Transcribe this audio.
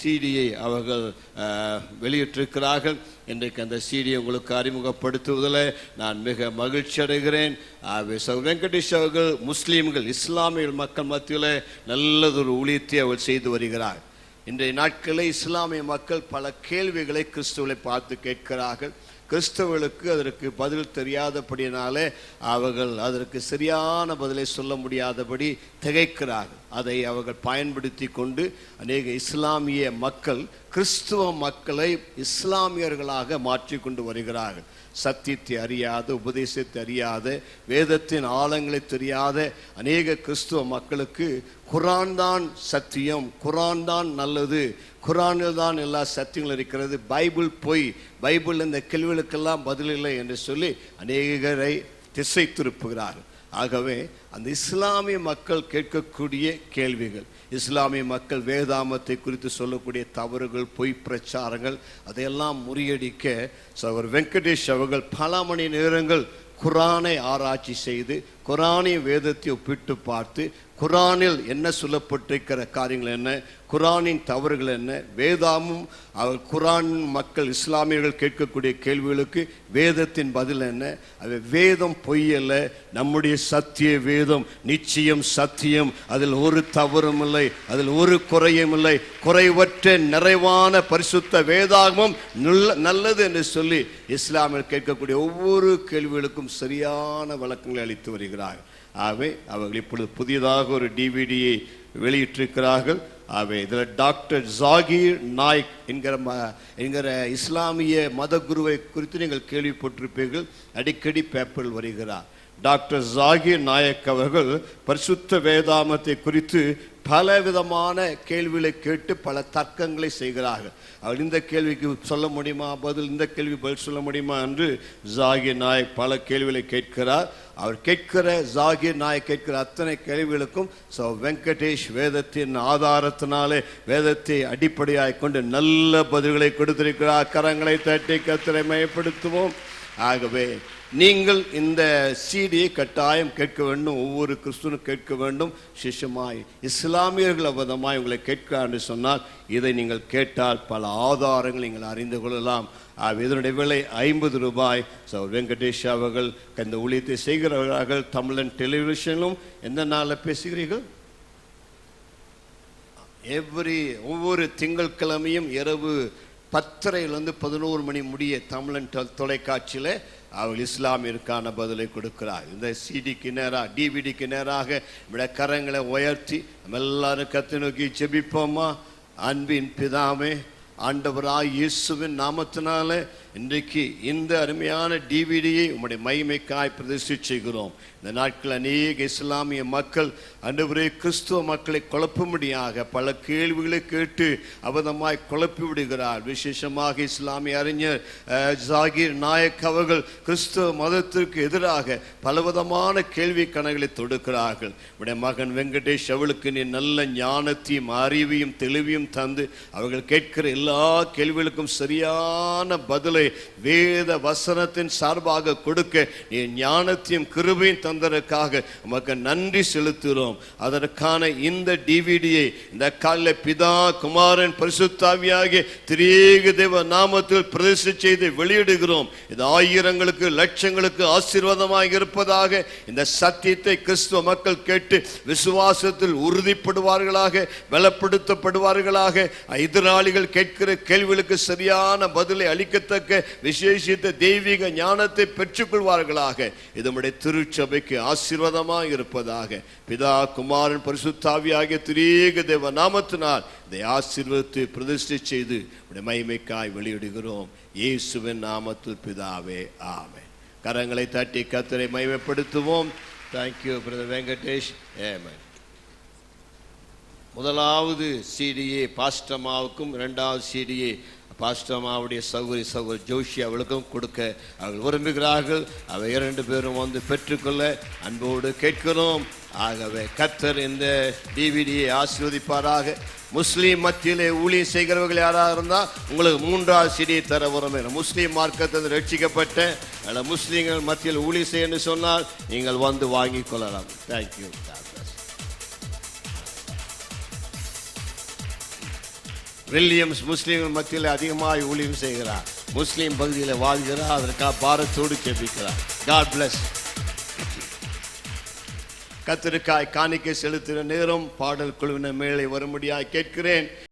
சிடியை அவர்கள் வெளியிட்டிருக்கிறார்கள். இன்றைக்கு அந்த சிடியை உங்களுக்கு அறிமுகப்படுத்துவதில் நான் மிக மகிழ்ச்சி அடைகிறேன். வெங்கடேஷ் அவர்கள் முஸ்லீம்கள் இஸ்லாமிய மக்கள் மத்தியில் நல்லதொரு ஊழியத்தை அவள் செய்து வருகிறார். இன்றைய நாட்களில் இஸ்லாமிய மக்கள் பல கேள்விகளை கிறிஸ்துவளை பார்த்து கேட்கிறார்கள். கிறிஸ்தவர்களுக்கு அதற்கு பதில் தெரியாதபடியினாலே அவர்கள் அதற்கு சரியான பதிலை சொல்ல முடியாதபடி திகைக்கிறார்கள். அதை அவர்கள் பயன்படுத்தி கொண்டு அநேக இஸ்லாமிய மக்கள் கிறிஸ்துவ மக்களை இஸ்லாமியர்களாக மாற்றிக்கொண்டு வருகிறார்கள். சத்தியத்தை அறியாத உபதேசத்தை அறியாத வேதத்தின் ஆழங்களை தெரியாத அநேக கிறிஸ்துவ மக்களுக்கு குரான் தான் சத்தியம் குரான் தான் நல்லது குரானில் தான் எல்லா சத்தியங்களும் இருக்கிறது. பைபிள் பொய் பைபிள் இந்த கேள்விகளுக்கெல்லாம் பதில் இல்லை என்று சொல்லி அநேகரை திசை திருப்புகிறார்கள். ஆகவே அந்த இஸ்லாமிய மக்கள் கேட்கக்கூடிய கேள்விகள் இஸ்லாமிய மக்கள் வேதாமத்தை குறித்து சொல்லக்கூடிய தவறுகள் பொய் பிரச்சாரங்கள் அதையெல்லாம் முறியடிக்க சகோதரர் வெங்கடேஷ் அவர்கள் பல மணி நேரங்கள் குரானை ஆராய்ச்சி செய்து குரானிய வேதத்தை ஒப்பிட்டு பார்த்து குரானில் என்ன சொல்லப்பட்டிருக்கிற காரியங்கள் என்ன குரானின் தவறுகள் என்ன வேதாமும் அவர் குரான் மக்கள் இஸ்லாமியர்கள் கேட்கக்கூடிய கேள்விகளுக்கு வேதத்தின் பதில் என்ன அது வேதம் பொய்யல்ல நம்முடைய சத்திய வேதம் நிச்சயம் சத்தியம் அதில் ஒரு தவறும் இல்லை அதில் ஒரு குறையும் இல்லை குறைவற்ற நிறைவான பரிசுத்த வேதாகமும் நல்ல- நல்லது என்று சொல்லி இஸ்லாமியர் கேட்கக்கூடிய ஒவ்வொரு கேள்விகளுக்கும் சரியான வழக்கங்களை அளித்து வருகிறார்கள் ஆகவே அவர்கள் இப்பொழுது புதியதாக ஒரு டிவிடியை வெளியிட்டிருக்கிறார்கள். ஆகவே இதில் டாக்டர் ஜாகீர் நாய்க் என்கிற ம என்கிற இஸ்லாமிய மத குருவை குறித்து நீங்கள் கேள்விப்பட்டிருப்பீர்கள். அடிக்கடி பேப்பரில் வருகிறார். டாக்டர் ஜாகீர் நாயக் அவர்கள் பரிசுத்த வேதாமத்தை குறித்து பல விதமான கேள்விகளை கேட்டு பல தர்க்கங்களை செய்கிறார்கள். அவர் இந்த கேள்விக்கு சொல்ல முடியுமா? பதில் இந்த கேள்வி பதில் சொல்ல முடியுமா? என்று ஜாகிர் நாயக் பல கேள்விகளை கேட்கிறார். அவர் கேட்கிற ஜாகிர் நாயக் கேட்கிற அத்தனை கேள்விகளுக்கும் ஸோ வெங்கடேஷ் வேதத்தின் ஆதாரத்தினாலே வேதத்தை அடிப்படையாக கொண்டு நல்ல பதில்களை கொடுத்திருக்கிறார். கரங்களை தட்டி கத்திரை மயப்படுத்துவோம். ஆகவே நீங்கள் இந்த சீடியை கட்டாயம் கேட்க வேண்டும். ஒவ்வொரு கிறிஸ்துவனும் கேட்க வேண்டும். சிஷ்யமாய் இஸ்லாமியர்கள் விதமாய் உங்களை கேட்க என்று சொன்னால் இதை நீங்கள் கேட்டால் பல ஆதாரங்கள் நீங்கள் அறிந்து கொள்ளலாம். இதனுடைய விலை ஐம்பது ரூபாய். ஸோ வெங்கடேஷ் அவர்கள் இந்த ஊழியத்தை செய்கிறவர்கள் தமிழன் டெலிவிஷனிலும் எந்த நாளில் பேசுகிறீர்கள்? எவ்ரி ஒவ்வொரு திங்கட்கிழமையும் இரவு பத்தரையிலேருந்து பதினோரு மணி முடிய தமிழன் தொ- தொலைக்காட்சியில் அவள் இஸ்லாமியருக்கான பதிலை கொடுக்கிறார் இந்த சிடிக்கு நேராக டிவிடிக்கு நேராக நம்முடைய கரங்களை உயர்த்தி நம்ம எல்லாரும் கத்து நோக்கி செபிப்போமா அன்பின் பிதாமே ஆண்டவராக இயேசுவின் நாமத்தினால இன்றைக்கு இந்த அருமையான டிவிடியை உம்முடைய மகிமைக்காய் பிரதிஷ்டை செய்கிறோம். இந்த நாட்கள் அநேக இஸ்லாமிய மக்கள் அன்றுவரே கிறிஸ்துவ மக்களை குழப்பும்படியாக பல கேள்விகளை கேட்டு அபதமாய் குழப்பி விடுகிறார் விசேஷமாக இஸ்லாமிய அறிஞர் ஜாகிர் நாயக் அவர்கள் கிறிஸ்துவ மதத்திற்கு எதிராக பலவிதமான கேள்வி கணங்களை தொடுக்கிறார்கள். உடைய மகன் வெங்கடேஷ் அவளுக்கு நீ நல்ல ஞானத்தையும் அறிவையும் தெளிவையும் தந்து அவர்கள் கேட்கிற எல்லா கேள்விகளுக்கும் சரியான பதிலை வேத வசனத்தின் சார்பாக கொடுக்க நீ ஞானத்தையும் கிருபையும் தந்ததற்காக உமக்கு நன்றி செலுத்துகிறோம். அதற்கான இந்த டிவிடியை இந்த கால பிதா குமாரன் பரிசுத்தாவியாகிய திரேக தேவ நாமத்தில் பிரதிஷ்டை செய்து வெளியிடுகிறோம். இது ஆயிரங்களுக்கு லட்சங்களுக்கு ஆசீர்வாதமாக இருப்பதாக இந்த சத்தியத்தை கிறிஸ்துவ மக்கள் கேட்டு விசுவாசத்தில் உறுதிப்படுவார்களாக பலப்படுத்தப்படுவார்களாக எதிராளிகள் கேட்கிற கேள்விகளுக்கு சரியான பதிலை அளிக்கத்தக்க தக்க விசேஷித்த தெய்வீக ஞானத்தை பெற்றுக்கொள்வார்களாக. இதனுடைய திருச்சபைக்கு ஆசீர்வாதமாக இருப்பதாக. பிதா குமாரன் பரிசுத்தாவியாகிய திரீக தேவ நாமத்தினால் இதை ஆசீர்வதித்து பிரதிஷ்டை செய்து உடைய மகிமைக்காய் வெளியிடுகிறோம். இயேசுவின் நாமத்தில் பிதாவே ஆமே கரங்களை தட்டி கத்தரை மகிமைப்படுத்துவோம். தேங்க்யூ பிரதர் வெங்கடேஷ் ஏமன் முதலாவது சிடிஏ பாஸ்டமாவுக்கும் இரண்டாவது சிடிஏ பாஸ்டமாவுடைய சௌகரி சகோதரி ஜோஷி அவளுக்கும் கொடுக்க அவள் விரும்புகிறார்கள். அவை இரண்டு பேரும் வந்து பெற்றுக்கொள்ள அன்போடு கேட்கிறோம். ஆகவே கத்தர் இந்த டிவிடியை ஆசீர்வதிப்பாராக முஸ்லீம் மத்தியிலே ஊழியம் செய்கிறவர்கள் யாராக இருந்தால் உங்களுக்கு மூன்றாவது சிடியை தர விரும்புகிறேன் முஸ்லீம் மார்க்கத்தில் ரட்சிக்கப்பட்ட அல்ல முஸ்லீம்கள் மத்தியில் ஊழியம் செய்யணும்னு சொன்னால் நீங்கள் வந்து வாங்கிக் கொள்ளலாம். தேங்க்யூ வில்லியம்ஸ் முஸ்லீம்கள் மத்தியில் அதிகமாக ஊழியம் செய்கிறார். முஸ்லீம் பகுதியில் வாழ்கிறார். அதற்காக பாரத்தோடு ஜெபிக்கிறார். காட் பிளஸ் கத்திரிக்காய் காணிக்கை செலுத்துகிற நேரம் பாடல் குழுவினர் மேலே வரும்படியாக கேட்கிறேன்.